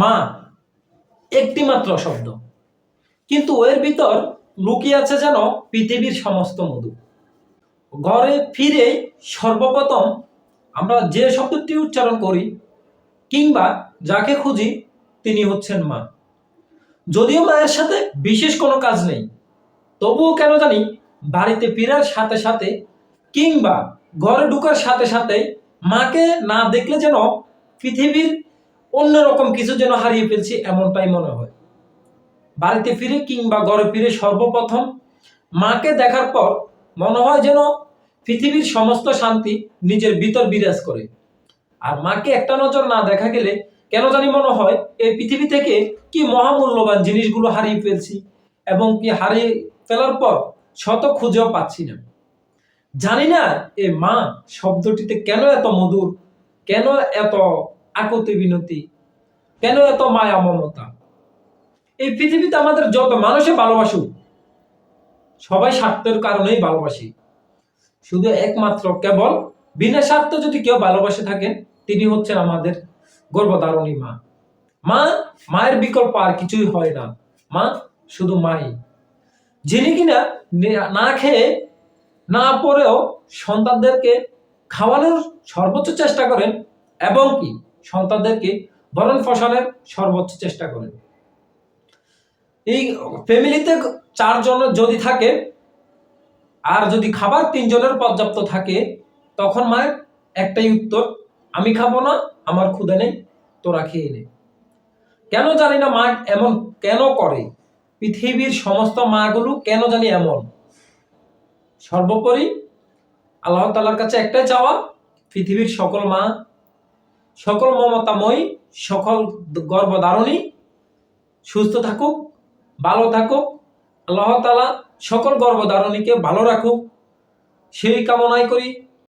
মা একটি মাত্র শব্দ। কিন্তু এর ভিতর লুকিয়ে আছে যেন পৃথিবীর সমস্ত মধু। ঘরে ফিরে সর্বপ্রথম আমরা যে শব্দটি উচ্চারণ করি, কিংবা যাকে খুঁজি, তিনি হচ্ছেন মা। যদিও মায়ের সাথে বিশেষ কোনো কাজ নেই, তবুও কেন জানি বাড়িতে ফেরার সাথে সাথে কিংবা ঘরে ঢুকার সাথে সাথে মাকে না দেখলে যেন পৃথিবীর অন্যরকম কিছু যেন হারিয়ে ফেলছি এমনটাই মনে হয়। বাড়িতে ফিরে কিংবা ঘরে ফিরে সর্বপ্রথম মাকে দেখার পর মনে হয় যেন পৃথিবীর সমস্ত শান্তি নিজের ভিতর বিরাজ করে। আর মাকে একটা নজর না দেখা গেলে কেন জানি মনে হয় এই পৃথিবী থেকে কি মহামূল্যবান জিনিসগুলো হারিয়ে ফেলছি এবং কি হারিয়ে ফেলার পর শত খুঁজেও পাচ্ছি না। জানি না এ মা শব্দটিতে কেন এত মধুর, কেন এত আকতি বিনতি কেন এত মায়া, মমতা? এই পৃথিবীতে আমাদের যত মানুষে ভালোবাসুক, সবাই স্বার্থের কারণেই ভালোবাসি। শুধু একমাত্র কেবল বিনা স্বার্থ যদি কেউ ভালোবাসে থাকেন, তিনি হচ্ছেন আমাদের গর্ভধারণী মা। মা, মায়ের বিকল্প আর কিছুই হয় না। মা শুধু মাই। যিনি কিনা না খেয়ে, না পরেও সন্তানদেরকে খাওয়ানোর সর্বোচ্চ চেষ্টা করেন, এবং কি? সন্তানদেরকে ভরণ ফসলের সর্বোচ্চ চেষ্টা করেন। এই ফ্যামিলিতে চারজন যদি থাকে, আর যদি খাবার তিনজনের পর্যাপ্ত থাকে, তখন মায়ের একটাই উত্তর, আমি খাব না, আমার ক্ষুদে নেই, তোরা খেয়ে নে। কেন জানি না মা এমন কেন করে? পৃথিবীর সমস্ত মাগুলো কেন জানি এমন? সর্বোপরি আল্লাহ তালার কাছে একটাই চাওয়া, পৃথিবীর সকল মা সকল মমতাময়ী, সকল গর্ভধারণী, সুস্থ থাকুক, ভালো থাকুক, আল্লাহ তালা সকল গর্ভধারণীকে ভালো রাখুক। সেই কামনাই করি।